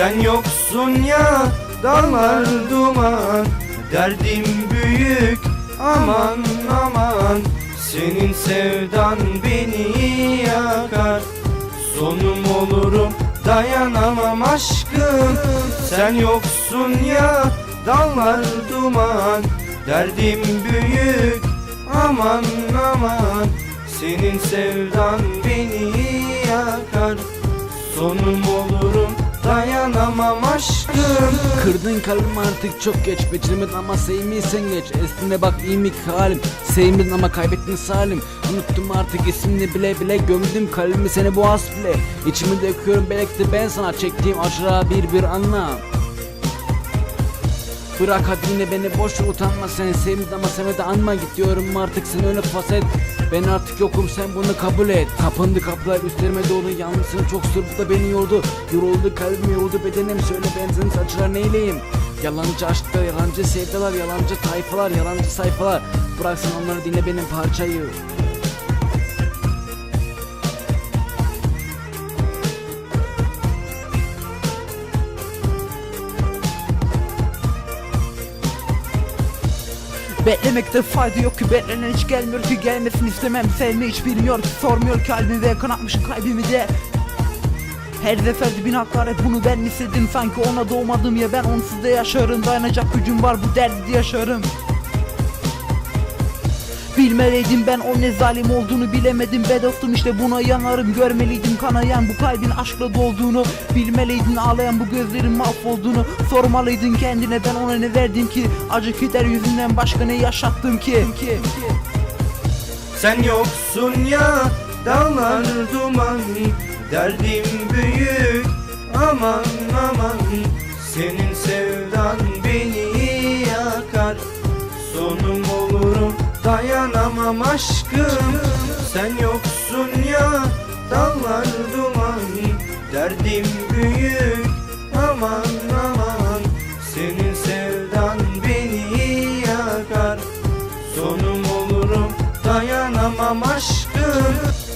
Sen yoksun ya dallar duman. Derdim büyük aman aman. Senin sevdan beni yakar. Sonum olurum dayanamam aşkım. Sen yoksun ya dallar duman. Derdim büyük aman aman. Senin sevdan beni yakar. Sonum olurum dayanamam aşkım. Kırdın kalbimi artık çok geç. Beceremedin ama sevmiyorsan geç. Esnine bak iyi mi halim? Sevmedin ama kaybettin salim. Unuttum artık ismini bile bile. Gömdüm kalbimi seni boğaz bile. İçimi döküyorum belki de ben sana Çektiğim acıra bir bir anla. Bırak hadi yine beni boş utanma Seni sevmedin ama sevmedi anma. Git diyorum artık sen öyle faset Ben artık yokum sen bunu kabul et. Kapandı kapılar üstlerime doğru Yalnızsın çok sır bu da beni yordu. Yoruldu kalbim yoruldu. Bedenim Söyle ben senin saçlar neyleyim? Yalancı aşklar, yalancı sevdalar, yalancı tayfalar, yalancı sayfalar. Bıraksın onları dinle benim parçayı Beklemekte fayda yok ki beklenen hiç gelmiyor ki. Gelmesin istemem Sevme hiç bilmiyor ki. Sormuyor kalbimi ve kanatmış kalbimi de. Her seferde bin hakaret bunu ben istedim. Sanki ona doğmadım ya ben onsuz da yaşarım. Dayanacak gücüm var bu derdi yaşarım Bilmeliydim ben o ne zalim olduğunu bilemedim be dostum. İşte buna yanarım Görmeliydim kanayan bu kalbin aşkla dolduğunu. Bilmeliydin ağlayan bu gözlerin mahvolduğunu. Sormalıydın kendine ben ona ne verdim ki? Acı keder yüzünden başka ne yaşattım ki. Sen yoksun ya dağlar duman Derdim büyük. Aman aman Senin sevdan beni yakar. Sonum olurum Dayanamam aşkım Sen yoksun ya. Dallar duman Derdim büyük. Aman aman Senin sevdan beni yakar. Sonum olurum Dayanamam aşkım.